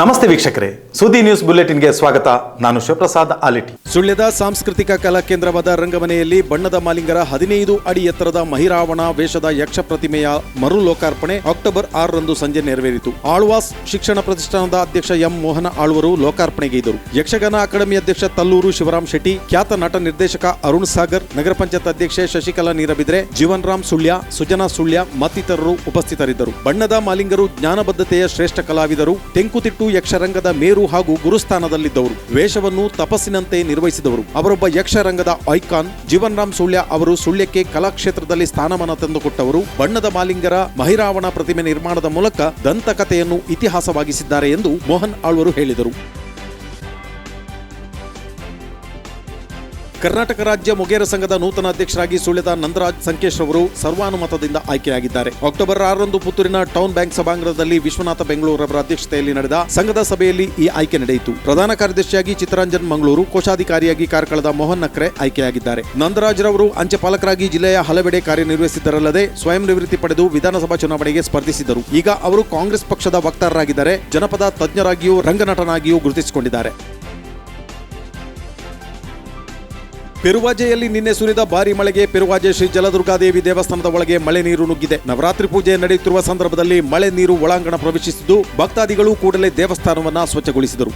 ನಮಸ್ತೆ ವೀಕ್ಷಕರೇ. ಸುದ್ದಿ ನ್ಯೂಸ್ ಬುಲೆಟಿನ್ಗೆ ಸ್ವಾಗತ. ನಾನು ಶಿವಪ್ರಸಾದ್ ಆಲಿಟಿ ಸುಳ್ಯದ ಸಾಂಸ್ಕೃತಿಕ ಕಲಾ ಕೇಂದ್ರವಾದ ರಂಗಮನೆಯಲ್ಲಿ ಬಣ್ಣದ ಮಾಲಿಂಗರ ಹದಿನೈದು ಅಡಿ ಎತ್ತರದ ಮಹಿರಾವಣ ವೇಷದ ಯಕ್ಷ ಪ್ರತಿಮೆಯ ಮರು ಲೋಕಾರ್ಪಣೆ ಅಕ್ಟೋಬರ್ ಆರರಂದು ಸಂಜೆ ನೆರವೇರಿತು. ಆಳ್ವಾಸ್ ಶಿಕ್ಷಣ ಪ್ರತಿಷ್ಠಾನದ ಅಧ್ಯಕ್ಷ ಎಂ ಮೋಹನ ಆಳ್ವರು ಲೋಕಾರ್ಪಣೆಗೈದರು ಯಕ್ಷಗಾನ ಅಕಾಡೆಮಿ ಅಧ್ಯಕ್ಷ ತಲ್ಲೂರು ಶಿವರಾಮ್ ಶೆಟ್ಟಿ, ಖ್ಯಾತ ನಟ ನಿರ್ದೇಶಕ ಅರುಣ್ ಸಾಗರ್, ನಗರ ಪಂಚಾಯತ್ ಅಧ್ಯಕ್ಷೆ ಶಶಿಕಲಾ ನೀರಬಿದ್ರೆ ಜೀವನ್ ರಾಮ್ ಸುಳ್ಯ, ಸುಜನಾ ಸುಳ್ಯ ಮತ್ತಿತರರು ಉಪಸ್ಥಿತರಿದ್ದರು. ಬಣ್ಣದ ಮಾಲಿಂಗರು ಜ್ಞಾನಬದ್ಧತೆಯ ಶ್ರೇಷ್ಠ ಕಲಾವಿದರು, ತೆಂಕುತಿಟ್ಟು ಯಕ್ಷರಂಗದ ಮೇರು ಹಾಗೂ ಗುರುಸ್ಥಾನದಲ್ಲಿದ್ದವರು. ವೇಷವನ್ನು ತಪಸ್ಸಿನಂತೆ ನಿರ್ವಹಿಸಿದವರು. ಅವರೊಬ್ಬ ಯಕ್ಷರಂಗದ ಐಕಾನ್ ಜೀವನ್ ರಾಮ್ ಸುಳ್ಯ ಅವರು ಸುಳ್ಯಕ್ಕೆ ಕಲಾಕ್ಷೇತ್ರದಲ್ಲಿ ಸ್ಥಾನಮಾನ ತಂದುಕೊಟ್ಟವರು. ಬಣ್ಣದ ಮಾಲಿಂಗರ ಮಹಿರಾವಣ ಪ್ರತಿಮೆ ನಿರ್ಮಾಣದ ಮೂಲಕ ದಂತಕಥೆಯನ್ನು ಇತಿಹಾಸವಾಗಿಸಿದ್ದಾರೆ ಎಂದು ಮೋಹನ್ ಆಳ್ವರು ಹೇಳಿದರು. ಕರ್ನಾಟಕ ರಾಜ್ಯ ಮೊಗೇರ ಸಂಘದ ನೂತನ ಅಧ್ಯಕ್ಷರಾಗಿ ಸುಳ್ಯದ ನಂದರಾಜ್ ಸಂಕೇಶ್ ಅವರು ಸರ್ವಾನುಮತದಿಂದ ಆಯ್ಕೆಯಾಗಿದ್ದಾರೆ. ಅಕ್ಟೋಬರ್ ಆರರಂದು ಪುತ್ತೂರಿನ ಟೌನ್ ಬ್ಯಾಂಕ್ ಸಭಾಂಗಣದಲ್ಲಿ ವಿಶ್ವನಾಥ ಬೆಂಗಳೂರವರ ಅಧ್ಯಕ್ಷತೆಯಲ್ಲಿ ನಡೆದ ಸಂಘದ ಸಭೆಯಲ್ಲಿ ಈ ಆಯ್ಕೆ ನಡೆಯಿತು. ಪ್ರಧಾನ ಕಾರ್ಯದರ್ಶಿಯಾಗಿ ಚಿತ್ತರಂಜನ್ ಮಂಗಳೂರು, ಕೋಶಾಧಿಕಾರಿಯಾಗಿ ಕಾರ್ಕಳದ ಮೋಹನ್ ನಕ್ರೆ ಆಯ್ಕೆಯಾಗಿದ್ದಾರೆ. ನಂದರಾಜ್ ರವರು ಅಂಚೆ ಪಾಲಕರಾಗಿ ಜಿಲ್ಲೆಯ ಹಲವೆಡೆ ಕಾರ್ಯನಿರ್ವಹಿಸಿದ್ದರಲ್ಲದೆ ಸ್ವಯಂ ನಿವೃತ್ತಿ ಪಡೆದು ವಿಧಾನಸಭಾ ಚುನಾವಣೆಗೆ ಸ್ಪರ್ಧಿಸಿದರು ಈಗ ಅವರು ಕಾಂಗ್ರೆಸ್ ಪಕ್ಷದ ವಕ್ತಾರರಾಗಿದ್ದಾರೆ. ಜನಪದ ತಜ್ಞರಾಗಿಯೂ ರಂಗನಟನಾಗಿಯೂ ಗುರುತಿಸಿಕೊಂಡಿದ್ದಾರೆ. ಪೆರುವಾಜೆಯಲ್ಲಿ ನಿನ್ನೆ ಸುರಿದ ಭಾರಿ ಮಳೆಗೆ ಪೆರುವಾಜೆ ಶ್ರೀ ಜಲದುರ್ಗಾದೇವಿ ದೇವಸ್ಥಾನದ ಒಳಗೆ ಮಳೆ ನೀರು ನುಗ್ಗಿದೆ. ನವರಾತ್ರಿ ಪೂಜೆ ನಡೆಯುತ್ತಿರುವ ಸಂದರ್ಭದಲ್ಲಿ ಮಳೆ ನೀರು ಒಳಾಂಗಣ ಪ್ರವೇಶಿಸಿದ್ದು ಭಕ್ತಾದಿಗಳು ಕೂಡಲೇ ದೇವಸ್ಥಾನವನ್ನ ಸ್ವಚ್ಛಗೊಳಿಸಿದರು.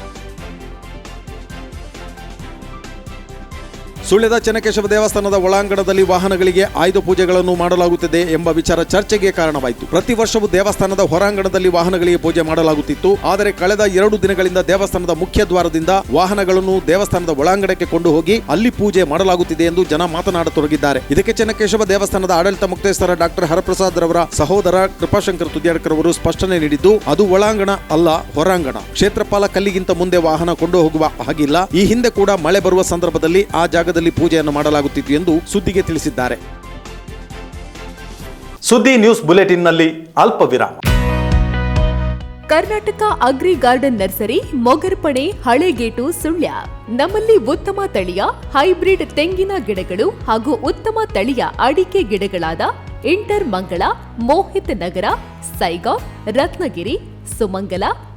ಸುಳ್ಯದ ಚನ್ನಕೇಶವ ದೇವಸ್ಥಾನದ ಒಳಾಂಗಣದಲ್ಲಿ ವಾಹನಗಳಿಗೆ ಆಯುಧ ಪೂಜೆಗಳನ್ನು ಮಾಡಲಾಗುತ್ತದೆ ಎಂಬ ವಿಚಾರ ಚರ್ಚೆಗೆ ಕಾರಣವಾಯಿತು. ಪ್ರತಿ ವರ್ಷವೂ ದೇವಸ್ಥಾನದ ಹೊರಾಂಗಣದಲ್ಲಿ ವಾಹನಗಳಿಗೆ ಪೂಜೆ ಮಾಡಲಾಗುತ್ತಿತ್ತು. ಆದರೆ ಕಳೆದ ಎರಡು ದಿನಗಳಿಂದ ದೇವಸ್ಥಾನದ ಮುಖ್ಯ ದ್ವಾರದಿಂದ ವಾಹನಗಳನ್ನು ದೇವಸ್ಥಾನದ ಒಳಾಂಗಣಕ್ಕೆ ಕೊಂಡು ಹೋಗಿ ಅಲ್ಲಿ ಪೂಜೆ ಮಾಡಲಾಗುತ್ತಿದೆ ಎಂದು ಜನ ಮಾತನಾಡತೊಡಗಿದ್ದಾರೆ. ಇದಕ್ಕೆ ಚನ್ನಕೇಶವ ದೇವಸ್ಥಾನದ ಆಡಳಿತ ಮುಕ್ತೇಶ್ವರ ಡಾಕ್ಟರ್ ಹರಪ್ರಸಾದ್ ರವರ ಸಹೋದರ ಕೃಪಾಶಂಕರ್ ತುದ್ಯಾಡ್ಕರ್ ಅವರು ಸ್ಪಷ್ಟನೆ ನೀಡಿದ್ದು, ಅದು ಒಳಾಂಗಣ ಅಲ್ಲ, ಹೊರಾಂಗಣ. ಕ್ಷೇತ್ರಪಾಲ ಕಲ್ಲಿಗಿಂತ ಮುಂದೆ ವಾಹನ ಕೊಂಡು ಹೋಗುವ ಹಾಗಿಲ್ಲ. ಈ ಹಿಂದೆ ಕೂಡ ಮಳೆ ಬರುವ ಸಂದರ್ಭದಲ್ಲಿ ಆ ಜಾಗದಲ್ಲಿ ಪೂಜೆಯನ್ನು ಮಾಡಲಾಗುತ್ತಿತ್ತು ಎಂದು ಸುದ್ದಿಗೆ ತಿಳಿಸಿದ್ದಾರೆ. ಸುದ್ದಿ ನ್ಯೂಸ್ ಬುಲೆಟಿನ್ನಲ್ಲಿ ಅಲ್ಪ ವಿರಾಮ Karnataka agri garden nursery Mogarpane Halegate Sullia. ನಮ್ಮಲ್ಲಿ ಉತ್ತಮ ತಳಿಯ ಹೈಬ್ರಿಡ್ ತೆಂಗಿನ ಗಿಡಗಳು ಹಾಗೂ ಉತ್ತಮ ತಳಿಯ ಅಡಿಕೆ ಗಿಡಗಳಾದ ಇಂಟರ್ ಮಂಗಳ ಮೋಹಿತ್ ನಗರ ಸೈಗಾ ರತ್ನಗಿರಿ ಸುಮಂಗಲ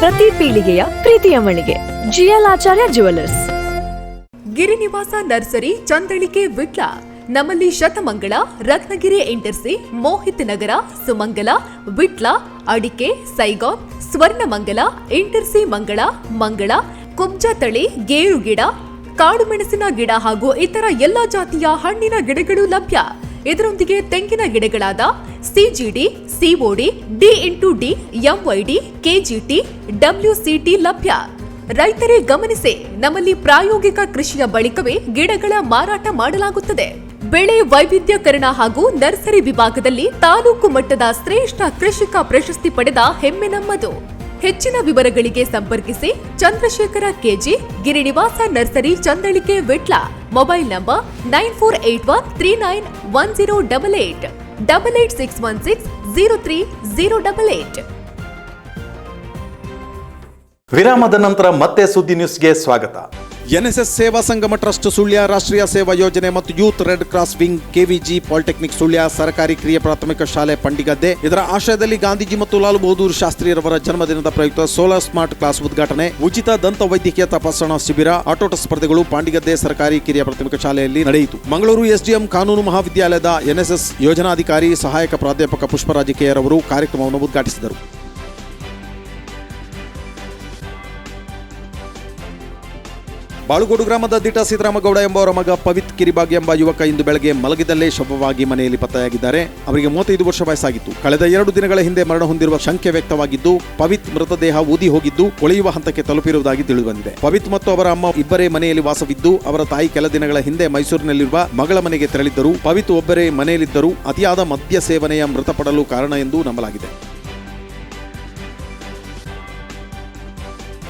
ಪ್ರತಿ ಪೀಳಿಗೆಯ ಪ್ರೀತಿಯ ಮಳಿಗೆ. GL Acharya jewellers Girinivasa nursery Chandalike Vitla. ನಮ್ಮಲ್ಲಿ ಶತಮಂಗಳ, ರತ್ನಗಿರಿ ಇಂಟರ್ಸಿ, ಮೋಹಿತ್ ನಗರ, ಸುಮಂಗಲ, ವಿಟ್ಲ, ಅಡಿಕೆ ಸೈಗಾನ್ ಸ್ವರ್ಣಮಂಗಲ, ಇಂಟರ್ಸಿ ಮಂಗಳ ಮಂಗಳ ಕುಬ್ಜ ತಳಿ ಗೇರು ಗಿಡ ಕಾಡು ಮೆಣಸಿನ ಗಿಡ ಹಾಗೂ ಇತರ ಎಲ್ಲ ಜಾತಿಯ ಹಣ್ಣಿನ ಗಿಡಗಳು ಲಭ್ಯ. ಇದರೊಂದಿಗೆ ತೆಂಗಿನ ಗಿಡಗಳಾದ CGD COD D into D MYD KGT WCT ಲಭ್ಯ. ರೈತರೇ ಗಮನಿಸಿ, ನಮ್ಮಲ್ಲಿ ಪ್ರಾಯೋಗಿಕ ಕೃಷಿಯ ಬಳಿಕವೇ ಗಿಡಗಳ ಮಾರಾಟ ಮಾಡಲಾಗುತ್ತದೆ. ಬೆಳೆ ವೈವಿಧ್ಯಕರಣ ಹಾಗೂ ನರ್ಸರಿ ವಿಭಾಗದಲ್ಲಿ ತಾಲೂಕು ಮಟ್ಟದ ಶ್ರೇಷ್ಠ ಕೃಷಿಕ ಪ್ರಶಸ್ತಿ ಪಡೆದ ಹೆಮ್ಮೆ ನಮ್ಮದು. ಹೆಚ್ಚಿನ ವಿವರಗಳಿಗೆ ಸಂಪರ್ಕಿಸಿ Chandrashekara KG Girinivasa nursery, Chandalike, Vitla. Mobile number nine four eight one three nine one zero double eight double eight six one six zero three zero double eight ವಿರಾಮದ ನಂತರ ಮತ್ತೆ ಸುದ್ದಿ ನ್ಯೂಸ್ಗೆ ಸ್ವಾಗತ. ಎನ್ಎಸ್ಎಸ್ ಸೇವಾ ಸಂಗಮ ಟ್ರಸ್ಟ್ ಸುಳ್ಯ ರಾಷ್ಟ್ರೀಯ ಸೇವಾ ಯೋಜನೆ ಮತ್ತು youth red cross wing KVG polytechnic Sullia ಸರ್ಕಾರಿ ಕ್ರಿಯಾ ಪ್ರಾಥಮಿಕ ಶಾಲೆ ಪಂಡಿಗದ್ದೆ. ಇದರ ಆಶ್ರಯದಲ್ಲಿ ಗಾಂಧೀಜಿ ಮತ್ತು ಲಾಲ್ ಬಹದ್ದೂರ್ ಶಾಸ್ತ್ರಿರವರ ಜನ್ಮದಿನದ ಪ್ರಯುಕ್ತ ಸೋಲಾರ್ ಸ್ಮಾರ್ಟ್ ಕ್ಲಾಸ್ ಉದ್ಘಾಟನೆ, ಉಚಿತ ದಂತ ವೈದ್ಯಕೀಯ ತಪಾಸಣಾ ಶಿಬಿರ, ಆಟೋಟ ಸ್ಪರ್ಧೆಗಳು ಪಾಂಡಿಗದ್ದೆ ಸರ್ಕಾರಿ ಕಿರಿಯ ಪ್ರಾಥಮಿಕ ಶಾಲೆಯಲ್ಲಿ ನಡೆಯಿತು. ಮಂಗಳೂರು ಎಸ್ಡಿಎಂ ಕಾನೂನು ಮಹಾವಿದ್ಯಾಲಯದ ಎನ್ಎಸ್ಎಸ್ ಯೋಜನಾಧಿಕಾರಿ, ಸಹಾಯಕ ಪ್ರಾಧ್ಯಾಪಕ ಪುಷ್ಪರಾಜ್ ಕೆಆರ್ ಅವರು ಕಾರ್ಯಕ್ರಮವನ್ನು ಉದ್ಘಾಟಿಸಿದರು. ಬಾಳುಗೋಡು ಗ್ರಾಮದ ದಿಟ ಸಿದ್ದರಾಮಗೌಡ ಎಂಬವರ ಮಗ ಪವಿತ್ ಕಿರಿಬಾಗ್ ಎಂಬ ಯುವಕ ಇಂದು ಬೆಳಗ್ಗೆ ಮಲಗಿದಲ್ಲೇ ಶವವಾಗಿ ಮನೆಯಲ್ಲಿ ಪತ್ತೆಯಾಗಿದ್ದಾರೆ. ಅವರಿಗೆ ಮೂವತ್ತೈದು ವರ್ಷ ವಯಸ್ಸಾಗಿತ್ತು. ಕಳೆದ ಎರಡು ದಿನಗಳ ಹಿಂದೆ ಮರಣ ಹೊಂದಿರುವ ಶಂಕೆ ವ್ಯಕ್ತವಾಗಿದ್ದು, ಪವಿತ್ ಮೃತದೇಹ ಊದಿ ಹೋಗಿದ್ದು, ಕೊಳೆಯುವ ಹಂತಕ್ಕೆ ತಲುಪಿರುವುದಾಗಿ ತಿಳಿದುಬಂದಿದೆ. ಪವಿತ್ ಮತ್ತು ಅವರ ಅಮ್ಮ ಇಬ್ಬರೇ ಮನೆಯಲ್ಲಿ ವಾಸವಿದ್ದು, ಅವರ ತಾಯಿ ಕೆಲ ದಿನಗಳ ಹಿಂದೆ ಮೈಸೂರಿನಲ್ಲಿರುವ ಮಗಳ ಮನೆಗೆ ತೆರಳಿದ್ದರು. ಪವಿತ್ ಒಬ್ಬರೇ ಮನೆಯಲ್ಲಿದ್ದರು, ಅತಿಯಾದ ಮದ್ಯ ಸೇವನೆಯ ಮೃತಪಡಲು ಕಾರಣ ಎಂದು ನಂಬಲಾಗಿದೆ.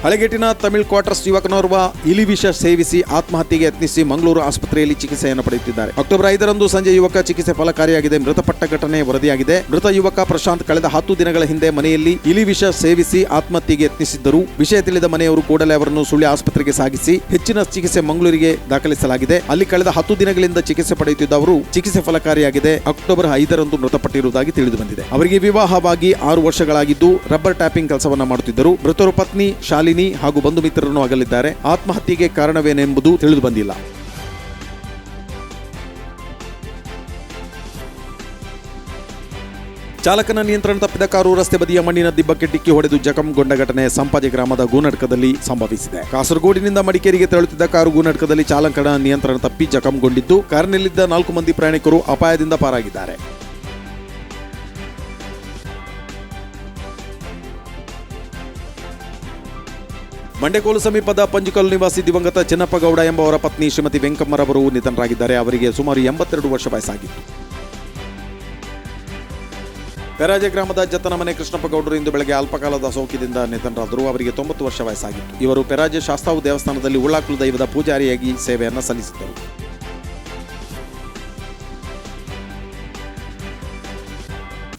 ಹಳೆಗೇಟಿನ ತಮಿಳ್ ಕ್ವಾರ್ಟರ್ಸ್ ಯುವಕನೋರ್ವ ಇಲಿವಿಷ ಸೇವಿಸಿ ಆತ್ಮಹತ್ಯೆಗೆ ಯತ್ನಿಸಿ ಮಂಗಳೂರು ಆಸ್ಪತ್ರೆಯಲ್ಲಿ ಚಿಕಿತ್ಸೆಯನ್ನು ಪಡೆಯುತ್ತಿದ್ದಾರೆ. ಅಕ್ಟೋಬರ್ ಐದರಂದು ಸಂಜೆ ಯುವಕ ಚಿಕಿತ್ಸೆ ಫಲಕಾರಿಯಾಗಿದೆ. ಮೃತಪಟ್ಟ ಘಟನೆ ವರದಿಯಾಗಿದೆ. ಮೃತ ಯುವಕ ಪ್ರಶಾಂತ್ ಕಳೆದ ಹತ್ತು ದಿನಗಳ ಹಿಂದೆ ಮನೆಯಲ್ಲಿ ಇಲಿವಿಷ ಸೇವಿಸಿ ಆತ್ಮಹತ್ಯೆಗೆ ಯತ್ನಿಸಿದ್ದರು. ವಿಷಯ ತಿಳಿದ ಮನೆಯವರು ಕೂಡಲೇ ಅವರನ್ನು ಸುಳ್ಯ ಆಸ್ಪತ್ರೆಗೆ ಸಾಗಿಸಿ ಹೆಚ್ಚಿನ ಚಿಕಿತ್ಸೆ ಮಂಗಳೂರಿಗೆ ದಾಖಲಿಸಲಾಗಿದೆ. ಅಲ್ಲಿ ಕಳೆದ ಹತ್ತು ದಿನಗಳಿಂದ ಚಿಕಿತ್ಸೆ ಪಡೆಯುತ್ತಿದ್ದ ಅವರು ಚಿಕಿತ್ಸೆ ಫಲಕಾರಿಯಾಗಿದೆ. ಅಕ್ಟೋಬರ್ ಐದರಂದು ಮೃತಪಟ್ಟಿರುವುದಾಗಿ ತಿಳಿದು ಬಂದಿದೆ ಅವರಿಗೆ ವಿವಾಹವಾಗಿ ಆರು ವರ್ಷಗಳಾಗಿದ್ದು ರಬ್ಬರ್ ಟ್ಯಾಪಿಂಗ್ ಕೆಲಸವನ್ನ ಮಾಡುತ್ತಿದ್ದರು. ಮೃತರು ಪತ್ನಿ ಶಾಲಿನಿ ಹಾಗೂ ಬಂಧು ಮಿತ್ರರನ್ನು ಅಗಲಿದ್ದಾರೆ. ಆತ್ಮಹತ್ಯೆಗೆ ಕಾರಣವೇನೆಂಬುದು ತಿಳಿದು ಬಂದಿಲ್ಲ. ಚಾಲಕನ ನಿಯಂತ್ರಣ ತಪ್ಪಿದ ಕಾರು ರಸ್ತೆ ಬದಿಯ ಮಣ್ಣಿನ ದಿಬ್ಬಕ್ಕೆ ಡಿಕ್ಕಿ ಹೊಡೆದು ಜಖಂಗೊಂಡ ಘಟನೆ ಸಂಪಾಜೆ ಗ್ರಾಮದ ಗೂನಡ್ಕದಲ್ಲಿ ಸಂಭವಿಸಿದೆ. ಕಾಸರಗೋಡಿನಿಂದ ಮಡಿಕೇರಿಗೆ ತೆರಳುತ್ತಿದ್ದ ಕಾರು ಗೂನಡ್ಕದಲ್ಲಿ ಚಾಲಕನ ನಿಯಂತ್ರಣ ತಪ್ಪಿ ಜಖಂಗೊಂಡಿದ್ದು ಕಾರಿನಲ್ಲಿದ್ದ ನಾಲ್ಕು ಮಂದಿ ಪ್ರಯಾಣಿಕರು ಅಪಾಯದಿಂದ ಪಾರಾಗಿದ್ದಾರೆ. ಮಂಡ್ಯಕೋಲು ಸಮೀಪದ ಪಂಜಿಕಲ್ ನಿವಾಸಿ ದಿವಂಗತ ಚಿನ್ನಪ್ಪಗೌಡ ಎಂಬವರ ಪತ್ನಿ ಶ್ರೀಮತಿ ವೆಂಕಮ್ಮರವರು ನಿಧನರಾಗಿದ್ದಾರೆ. ಅವರಿಗೆ ಸುಮಾರು ಎಂಬತ್ತೆರಡು ವರ್ಷ ವಯಸ್ಸಾಗಿತ್ತು. ಪೆರಾಜ ಗ್ರಾಮದ ಜತನ ಮನೆ ಕೃಷ್ಣಪ್ಪ ಗೌಡರು ಇಂದು ಬೆಳಗ್ಗೆ ಅಲ್ಪಕಾಲದ ಸೋಂಕಿನಿಂದ ನಿಧನರಾದರು. ಅವರಿಗೆ ತೊಂಬತ್ತು ವರ್ಷ ವಯಸ್ಸಾಗಿತ್ತು. ಇವರು ಪೆರಾಜೆ ಶಾಸ್ತಾವು ದೇವಸ್ಥಾನದಲ್ಲಿ ಉಳ್ಳಾಕುಲು ದೈವದ ಪೂಜಾರಿಯಾಗಿ ಸೇವೆಯನ್ನು ಸಲ್ಲಿಸಿದ್ದರು.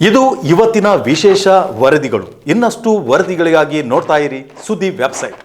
ಇದು ಇವತ್ತಿನ ವಿಶೇಷ ವರದಿಗಳು. ಇನ್ನಷ್ಟು ವರದಿಗಳಿಗಾಗಿ ನೋಡ್ತಾ ಇರಿ ಸುದ್ದಿ ವೆಬ್ಸೈಟ್.